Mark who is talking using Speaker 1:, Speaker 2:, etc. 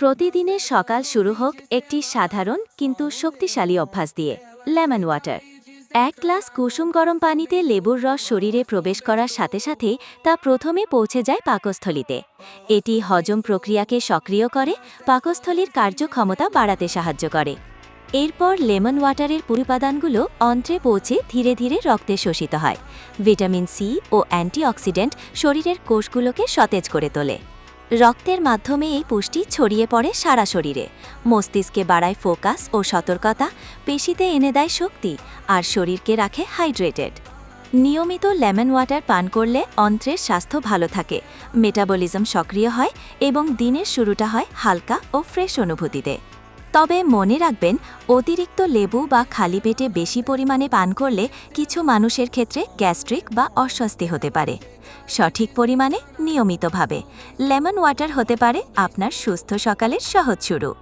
Speaker 1: প্রতিদিনের সকাল শুরু হোক একটি সাধারণ কিন্তু শক্তিশালী অভ্যাস দিয়ে, লেমন ওয়াটার। এক গ্লাস কুসুম গরম পানিতে লেবুর রস শরীরে প্রবেশ করার সাথে সাথে তা প্রথমে পৌঁছে যায় পাকস্থলিতে। এটি হজম প্রক্রিয়াকে সক্রিয় করে, পাকস্থলীর কার্যক্ষমতা বাড়াতে সাহায্য করে। এরপর লেমন ওয়াটারের পুরুপাদানগুলো অন্ত্রে পৌঁছে ধীরে ধীরে রক্তে শোষিত হয়। ভিটামিন সি ও অ্যান্টিঅক্সিডেন্ট শরীরের কোষগুলোকে সতেজ করে তোলে। রক্তের মাধ্যমে এই পুষ্টি ছড়িয়ে পড়ে সারা শরীরে। মস্তিষ্কে বাড়ায় ফোকাস ও সতর্কতা, পেশিতে এনে দেয় শক্তি আর শরীরকে রাখে হাইড্রেটেড। নিয়মিত লেমন ওয়াটার পান করলে অন্ত্রের স্বাস্থ্য ভালো থাকে, মেটাবলিজম সক্রিয় হয় এবং দিনের শুরুটা হয় হালকা ও ফ্রেশ অনুভূতিতে। তবে মনে রাখবেন, অতিরিক্ত লেবু বা খালি পেটে বেশি পরিমাণে পান করলে কিছু মানুষের ক্ষেত্রে গ্যাস্ট্রিক বা অস্বস্তি হতে পারে। সঠিক পরিমাণে নিয়মিতভাবে। লেমন ওয়াটার হতে পারে আপনার সুস্থ সকালের সহজ শুরু।